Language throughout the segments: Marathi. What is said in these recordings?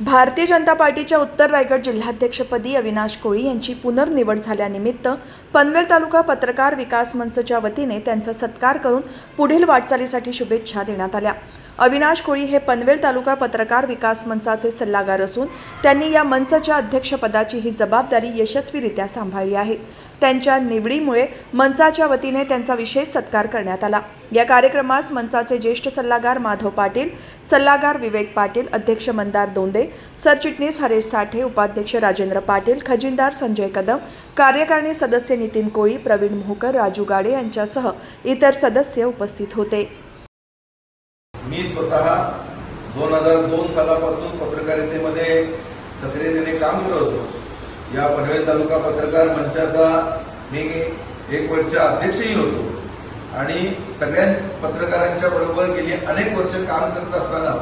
भारतीय जनता पार्टीच्या उत्तर रायगड जिल्हाध्यक्षपदी अविनाश कोळी यांची पुनर्निवड झाल्यानिमित्त पनवेल तालुका पत्रकार विकास मंचच्या वतीने त्यांचा सत्कार करून पुढील वाटचालीसाठी शुभेच्छा देण्यात आल्या. अविनाश कोळी हे पनवेल तालुका पत्रकार विकास मंचाचे सल्लागार असून त्यांनी या मंचच्या अध्यक्षपदाची ही जबाबदारी यशस्वीरित्या सांभाळली आहे. त्यांच्या निवडीमुळे मंचाच्या वतीने त्यांचा विशेष सत्कार करण्यात आला. या कार्यक्रमास मंचाचे ज्येष्ठ सल्लागार माधव पाटील सल्लागार विवेक पाटील अध्यक्ष मंदार दोंदे सरचिटणीस हरेश साठे उपाध्यक्ष राजेंद्र पाटील खजिनदार संजय कदम कार्यकारिणी सदस्य नितीन कोळी प्रवीण मोहकर राजू गाडे यांच्यासह इतर सदस्य उपस्थित होते. मी स्वतः दोन हजार दोन सालापासून पत्रकारितेमध्ये सक्रियतेने काम करत होतो. या पनवेल तालुका पत्रकार मंचाचा मी एक वर्ष अध्यक्षही होतो. आणि सगळ्या पत्रकारांच्या बरोबर गेली अनेक वर्ष काम करत असताना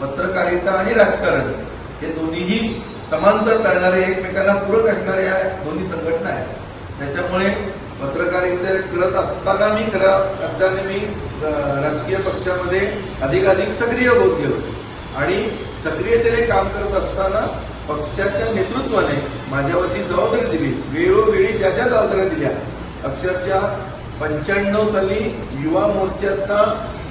पत्रकारिता आणि राजकारण हे दोन्हीही समांतर चालणारे एकमेकांना पूरक असणाऱ्या दोन्ही संघटना आहेत. त्याच्यामुळे पत्रकारिता करत असताना मी खरं असताना मी राजकीय पक्षामध्ये अधिकाधिक सक्रिय होत गेलो. आणि सक्रियतेने काम करत असताना पक्षाच्या नेतृत्वाने माझ्यावरती जबाबदारी दिली. वेळोवेळी ज्या ज्या जबाबदाऱ्या दिल्या. अक्षरशः पंच्याण्णव साली युवा मोर्चाचा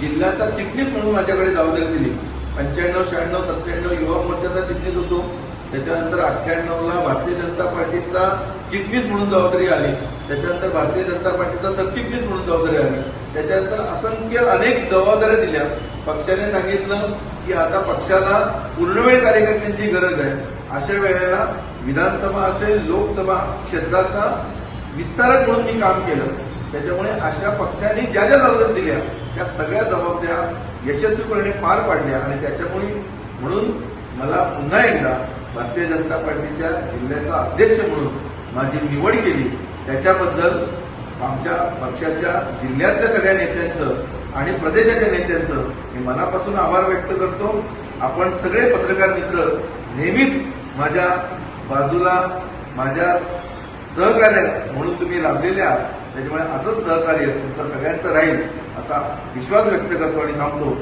जिल्ह्याचा चिटणीस म्हणून माझ्याकडे जबाबदारी दिली. पंच्याण्णव शहाण्णव सत्त्याण्णव युवा मोर्चाचा चिटणीस होतो. त्याच्यानंतर अठ्ठ्याण्णवला भारतीय जनता पार्टीचा चिटणीस म्हणून जबाबदारी आली. त्याच्यानंतर भारतीय जनता पार्टीचा सरचिटणीस म्हणून जबाबदारी आली. त्याच्यानंतर असंख्य अनेक जबाबदाऱ्या दिल्या. पक्षाने सांगितलं की आता पक्षाला पूर्णवेळ कार्यकर्त्यांची गरज आहे. अशा वेळेला विधानसभा असेल लोकसभा क्षेत्राचा विस्तारक म्हणून मी काम केलं. त्याच्यामुळे अशा पक्षाने ज्या ज्या जबाबदाऱ्या दिल्या त्या सगळ्या जबाबदाऱ्या यशस्वीपणे पार पाडल्या आणि त्याच्यामुळे म्हणून मला पुन्हा एकदा भारतीय जनता पार्टीच्या जिल्ह्याचा अध्यक्ष म्हणून माझी निवड केली. त्याच्याबद्दल आमच्या पक्षाच्या जिल्ह्यातल्या सगळ्या नेत्यांचं आणि प्रदेशाच्या नेत्यांचं मी मनापासून आभार व्यक्त करतो. आपण सगळे पत्रकार मित्र नेहमीच माझ्या बाजूला माझ्या सहकार्य म्हणून तुम्ही लाभलेले आहात. त्याच्यामुळे असंच सहकार्य तुमचं सगळ्यांचं राहील असा विश्वास व्यक्त करतो आणि थांबतो.